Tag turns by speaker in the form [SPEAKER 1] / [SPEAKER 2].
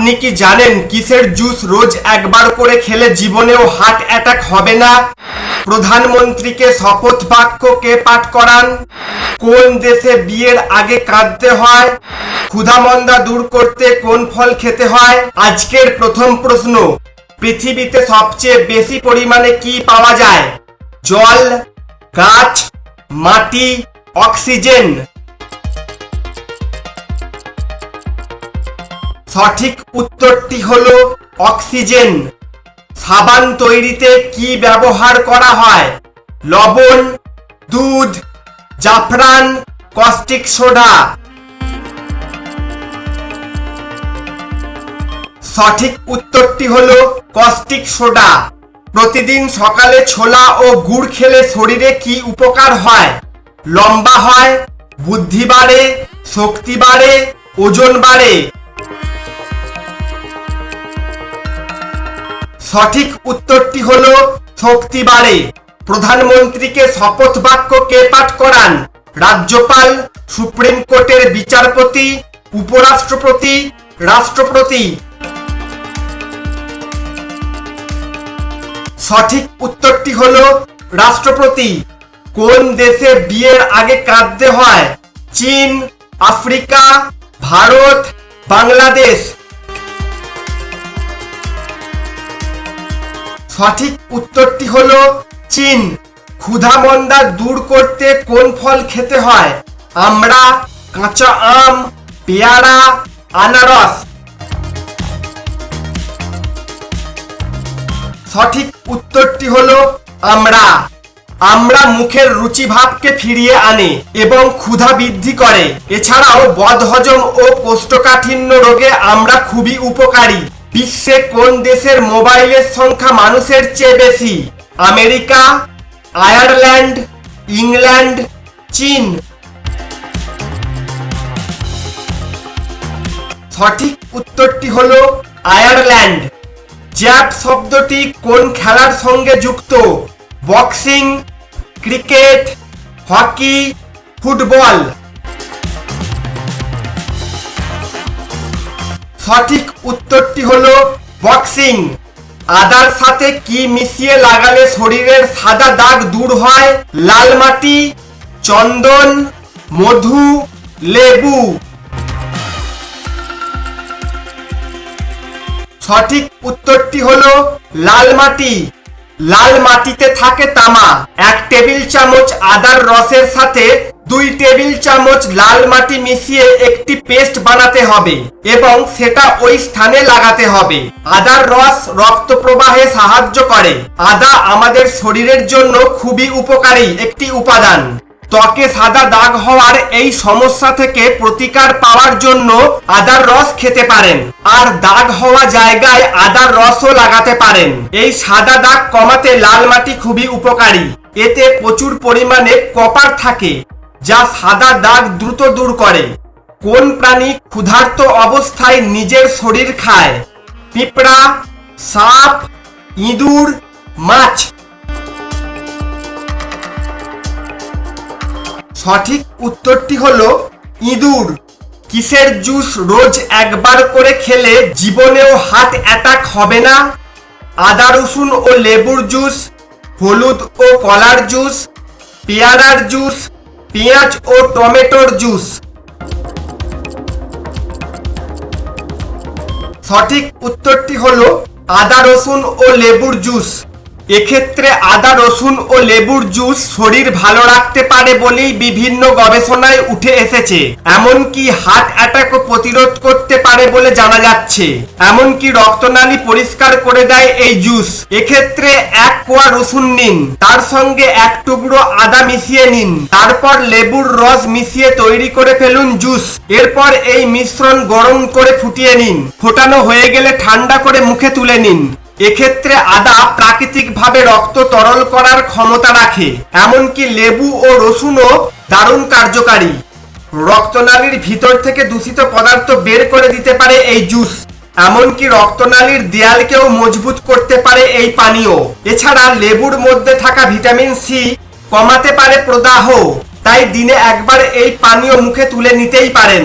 [SPEAKER 1] আপনি কি জানেন কিসের জুস রোজ একবার করে খেলে জীবনেও হার্ট অ্যাটাক হবে না? প্রধানমন্ত্রীকে শপথ বাক্য কে পাঠ করান? কোন দেশে বিয়ের আগে কাঁদতে হয়? ক্ষুধামন্দা দূর করতে কোন ফল খেতে হয়? আজকের প্রথম প্রশ্ন, পৃথিবীতে সবচেয়ে বেশি পরিমাণে কি পাওয়া যায়? জল, গাছ, মাটি, অক্সিজেন। সঠিক উত্তরটি হল অক্সিজেন। সাবান তৈরিতে কি ব্যবহার করা হয়? লবণ, দুধ, জাফরান, কস্টিক সোডা। সঠিক উত্তরটি হল কস্টিক সোডা। প্রতিদিন সকালে ছোলা ও গুড় খেলে শরীরে কি উপকার হয়? লম্বা হয়, বুদ্ধি বাড়ে, শক্তি বাড়ে, ওজন বাড়ে। সঠিক উত্তরটি হল শক্তি বাড়ে প্রধানমন্ত্রীকে শপথ বাক্য কে পাঠ করান? রাজ্যপাল, সুপ্রিম কোর্টের বিচারপতি, উপরাষ্ট্রপতি, রাষ্ট্রপতি। সঠিক উত্তরটি হল রাষ্ট্রপতি। কোন দেশে বিয়ের আগে কাঁদতে হয়? চীন, আফ্রিকা, ভারত, বাংলাদেশ। সঠিক উত্তরটি হলো চীন। ক্ষুধামন্দা দূর করতে কোন ফল খেতে হয়? আমরা কাঁচা আম, পেয়ারা, আনারস। সঠিক উত্তরটি হলো আমরা। আমরা মুখের রুচিভাবকে ফিরিয়ে আনে এবং ক্ষুধা বৃদ্ধি করে। এছাড়াও বদহজম ও কোষ্ঠকাঠিন্য রোগে আমরা খুবই উপকারী। বিশ্বে কোন দেশের মোবাইলের সংখ্যা মানুষের চেয়ে বেশি? আমেরিকা, আয়ারল্যান্ড, ইংল্যান্ড, চীন। সঠিক উত্তরটি হলো আয়ারল্যান্ড জ্যাপ শব্দটি কোন খেলার সঙ্গে যুক্ত? Boxing, cricket, hockey, football. সঠিক উত্তরটি হলো বক্সিং। আদার সাথে কি মিশিয়ে লাগালে শরীরের সাদা দাগ দূর হয়? লাল মাটি, চন্দন, মধু, লেবু। সঠিক উত্তরটি হলো লাল মাটি। লাল মাটিতে থাকে তামা। এক টেবিল চামচ আদার রসের সাথে দুই টেবিল চামচ লাল মাটি মিশিয়ে একটি পেস্ট বানাতে হবে এবং সেটা ওই স্থানে লাগাতে হবে। আদার রস রক্ত প্রবাহে সাহায্য করে। আদা আমাদের শরীরের জন্য খুবই উপকারী একটি উপাদান। ত্বকে সাদা দাগ হওয়ার এই সমস্যা থেকে প্রতিকার পাওয়ার জন্য আদার রস খেতে পারেন। আর দাগ হওয়া জায়গায় আদার রসও লাগাতে পারেন। এই সাদা দাগ কমাতে লাল মাটি খুবই উপকারী। এতে প্রচুর পরিমাণে কপার থাকে, যা সাদা দাগ দ্রুত দূর করে। কোন প্রাণী ক্ষুধার্ত অবস্থায় নিজের শরীর খায়? পিঁপড়া, সাপ, ইঁদুর, মাছ। সঠিক উত্তরটি হলো ইঁদুর। কিসের জুস রোজ একবার করে খেলে জীবনেও হার্ট অ্যাটাক হবে না? আদা, রসুন ও লেবুর জুস, হলুদ ও কলার জুস, পেয়ারার জুস, পেঁয়াজ ও টমেটোর জুস। সঠিক উত্তরটি হলো আদা, রসুন ও লেবুর জুস। এক্ষেত্রে আদা, রসুন ও লেবুর জুস শরীর ভালো রাখতে পারে বলেই বিভিন্ন গবেষণায় উঠে এসেছে। এমনকি হার্ট অ্যাটাকও প্রতিরোধ করতে পারে বলে জানা যাচ্ছে। এমনকি রক্তনালী পরিষ্কার করে দেয় এই জুস। এক্ষেত্রে এক কোয়া রসুন নিন, তার সঙ্গে এক টুকরো আদা মিশিয়ে নিন, তারপর লেবুর রস মিশিয়ে তৈরি করে ফেলুন জুস। এরপর এই মিশ্রণ গরম করে ফুটিয়ে নিন। ফোটানো হয়ে গেলে ঠান্ডা করে মুখে তুলে নিন। এক্ষেত্রে আদা প্রাকৃতিকভাবে রক্ত তরল করার ক্ষমতা রাখে, এমনকি লেবু ও রসুনও দারুণ কার্যকারী। রক্তনালীর ভিতর থেকে দূষিত পদার্থ বের করে দিতে পারে এই জুস, এমনকি রক্তনালীর দেয়ালকেও মজবুত করতে পারে এই পানীয়। এছাড়া লেবুর মধ্যে থাকা ভিটামিন সি কমাতে পারে প্রদাহ, তাই দিনে একবার এই পানীয় মুখে তুলে নিতেই পারেন।